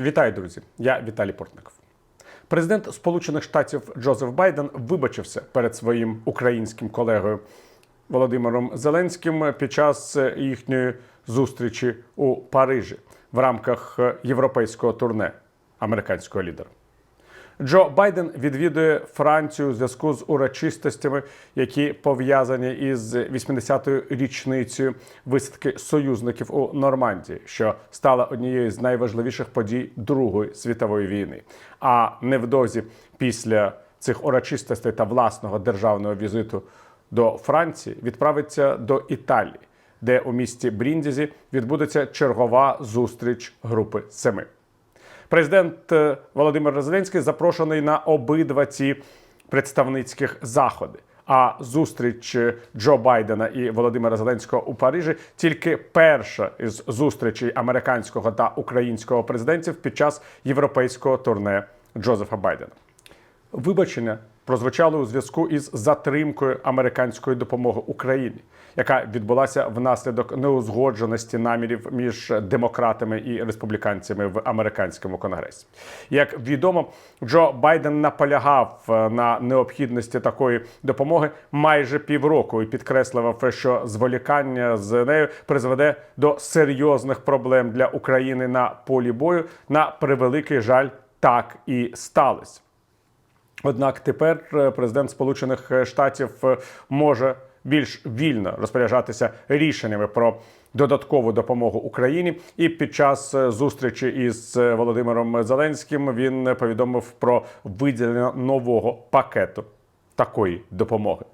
Вітаю, друзі! Я Віталій Портников. Президент Сполучених Штатів Джозеф Байден вибачився перед своїм українським колегою Володимиром Зеленським під час їхньої зустрічі у Парижі в рамках європейського турне американського лідера. Джо Байден відвідує Францію у зв'язку з урочистостями, які пов'язані із 80-ю річницею висадки союзників у Нормандії, що стала однією з найважливіших подій Другої світової війни. А невдовзі після цих урочистостей та власного державного візиту до Франції відправиться до Італії, де у місті Бріндізі відбудеться чергова зустріч групи семи. Президент е, Володимир Зеленський запрошений на обидва ці представницьких заходи. А зустріч е, Джо Байдена і Володимира Зеленського у Парижі тільки перша із зустрічей американського та українського президентів під час європейського турне Джозефа Байдена. Вибачення прозвучали у зв'язку із затримкою американської допомоги Україні, яка відбулася внаслідок неузгодженості намірів між демократами і республіканцями в американському конгресі. Як відомо, Джо Байден наполягав е, на необхідності такої допомоги майже півроку і підкреслював, що зволікання з нею призведе до серйозних проблем для України на полі бою. На превеликий жаль, так і сталося. Однак тепер е, президент Сполучених Штатів е, може більш вільно розпоряджатися рішеннями про додаткову допомогу Україні. І під час е, зустрічі із Володимиром Зеленським він повідомив про виділення нового пакету такої допомоги.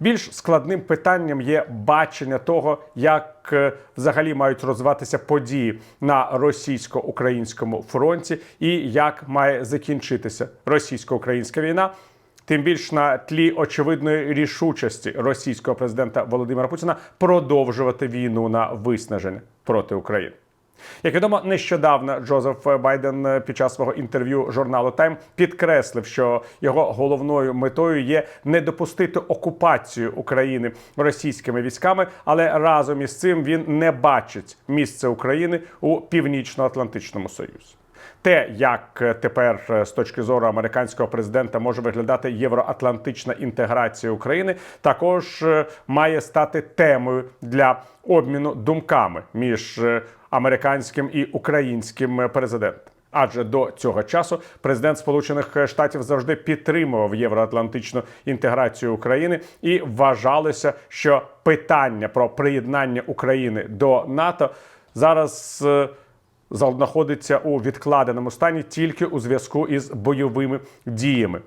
Більш складним питанням є бачення того, як е, взагалі мають розвиватися події на російсько-українському фронті, і як має закінчитися російсько-українська війна. Тим більш на тлі очевидної рішучості російського президента Володимира Путіна продовжувати війну на виснаження проти України. Як відомо, нещодавно Джозеф Байден під час свого інтерв'ю журналу Тайм підкреслив, що його головною метою є не допустити окупацію України російськими військами, але разом із цим він не бачить місце України у північно-атлантичному союзі. Те, як тепер з точки зору американського президента може виглядати євроатлантична інтеграція України, також е, має стати темою для обміну думками між е, американським і українським президентом. Адже до цього часу президент Сполучених Штатів завжди підтримував євроатлантичну інтеграцію України і вважалося, що питання про приєднання України до НАТО зараз е, знаходиться у відкладеному стані тільки у зв'язку із бойовими діями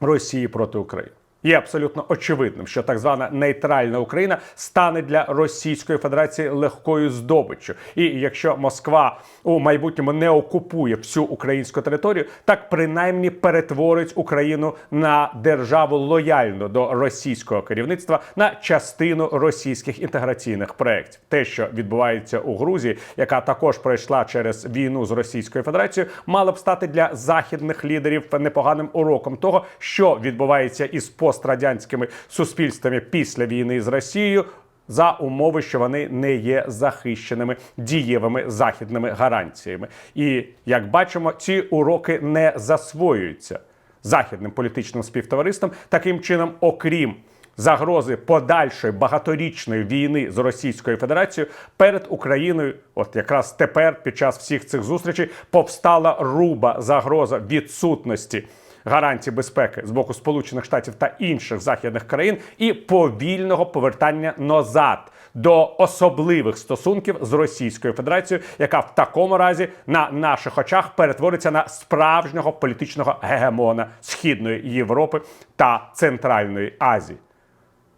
Росії проти України. Є абсолютно очевидним, що так звана нейтральна Україна стане для Російської Федерації легкою здобиччю. І якщо Москва у майбутньому не окупує всю українську територію, так принаймні перетворить Україну на державу лояльну до російського керівництва на частину російських інтеграційних проєктів. Те, що відбувається у Грузії, яка також пройшла через війну з Російською Федерацією, мало б стати для західних лідерів непоганим уроком того, що відбувається із пострадянськими суспільствами після війни з Росією. За умови, що вони не є захищеними дієвими західними гарантіями, і як бачимо, ці уроки не засвоюються західним політичним співтовариством. Таким чином, окрім загрози подальшої багаторічної війни з Російською Федерацією перед Україною, от якраз тепер, під час всіх цих зустрічей, повстала руба загроза відсутності гарантій безпеки з боку Сполучених Штатів та інших західних країн і повільного повертання назад до особливих стосунків з Російською Федерацією, яка в такому разі на наших очах перетвориться на справжнього політичного гегемона Східної Європи та Центральної Азії.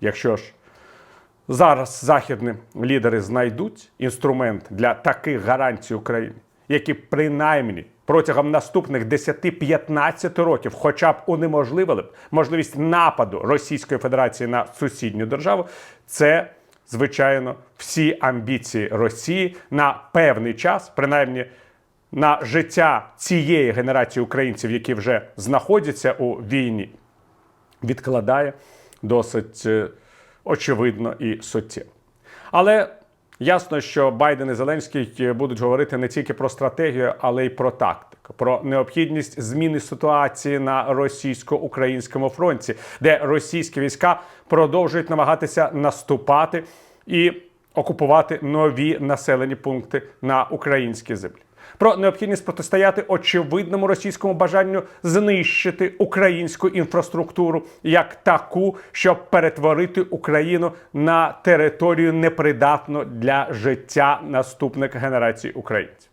Якщо ж зараз західні лідери знайдуть інструмент для таких гарантій України, які принаймні протягом наступних 10-15 років, хоча б унеможливили б можливість нападу Російської Федерації на сусідню державу, це звичайно всі амбіції Росії на певний час, принаймні. На життя цієї генерації українців, які вже знаходяться у війні, відкладає досить е, очевидно і суттєво. Але Ясно, що Байден і Зеленський будуть говорити не тільки про стратегію, але й про тактику, про необхідність зміни ситуації на російсько-українському фронті, де російські війська продовжують намагатися наступати і окупувати нові населені пункти на українській землі. Про необхідність протистояти очевидному російському бажанню знищити українську інфраструктуру як таку, щоб перетворити Україну на територію непридатну для життя наступних генерацій українців.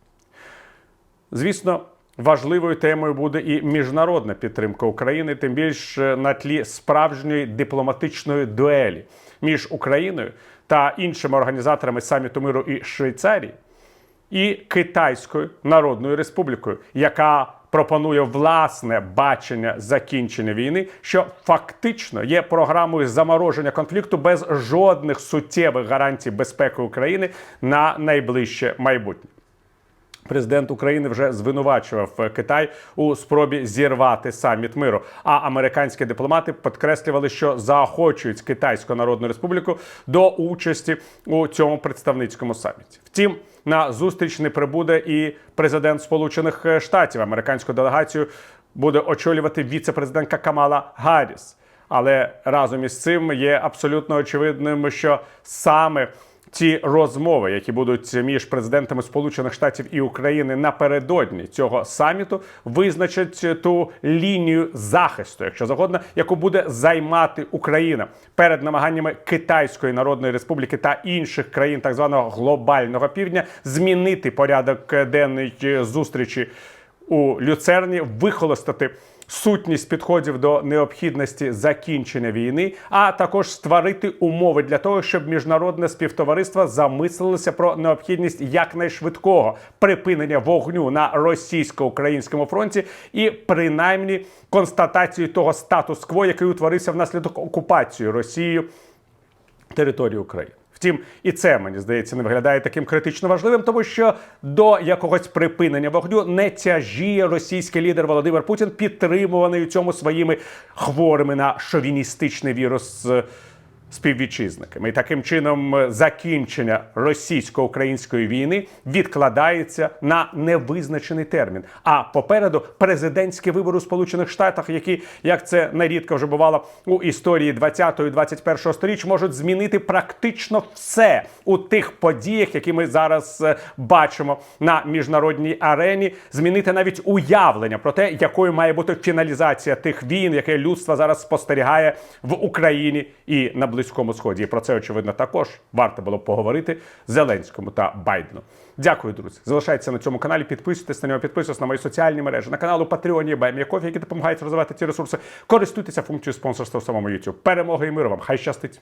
Звісно, важливою темою буде і міжнародна підтримка України, тим більше на тлі справжньої дипломатичної дуелі між Україною та іншими організаторами саміту миру і Швейцарії і Китайською Народною Республікою, яка пропонує власне бачення закінчення війни, що фактично є програмою замороження конфлікту без жодних суттєвих гарантій безпеки України на найближче майбутнє. Президент України вже звинувачував Китай у спробі зірвати саміт миру. А американські дипломати підкреслювали, що заохочують Китайську Народну Республіку до участі у цьому представницькому саміті. Втім, на зустріч не прибуде і президент Сполучених Штатів. Американську делегацію буде очолювати віце-президентка Камала Гарріс. Але разом із цим є абсолютно очевидним, що саме ті розмови, які будуть між президентами Сполучених Штатів і України напередодні цього саміту, визначать ту лінію захисту, якщо загодно, яку буде займати Україна перед намаганнями Китайської Народної Республіки та інших країн так званого глобального півдня змінити порядок денний зустрічі у люцерні, вихолостати сутність підходів до необхідності закінчення війни, а також створити умови для того, щоб міжнародне співтовариство замислилося про необхідність якнайшвидкого припинення вогню на російсько-українському фронті і принаймні констатацію того статус-кво, який утворився внаслідок окупації Росією території України. Втім, і це мені здається не виглядає таким критично важливим, тому що до якогось припинення вогню не тяжіє російський лідер Володимир Путін, підтримуваний у цьому своїми хворими на шовіністичний вірус. Співвітчизниками і таким чином е, закінчення російсько-української війни відкладається на невизначений термін. А попереду президентські вибори у Сполучених Штатах, які як це нерідко вже бувало у історії 20-го і 21-го сторіч, можуть змінити практично все у тих подіях, які ми зараз е, бачимо на міжнародній арені, змінити навіть уявлення про те, якою має бути фіналізація тих війн, яке людство зараз спостерігає в Україні і на Близькому Сході. І про це очевидно також варто було б поговорити Зеленському та Байдену. Дякую, друзі. Залишайтеся на цьому каналі. Підписуйтесь на нього, підписуйтесь на мої соціальні мережі, на канал у Патреоні Байм'яков, які допомагають розвивати ці ресурси. Користуйтеся функцією спонсорства в самому YouTube. Перемоги і миру вам! Хай щастить!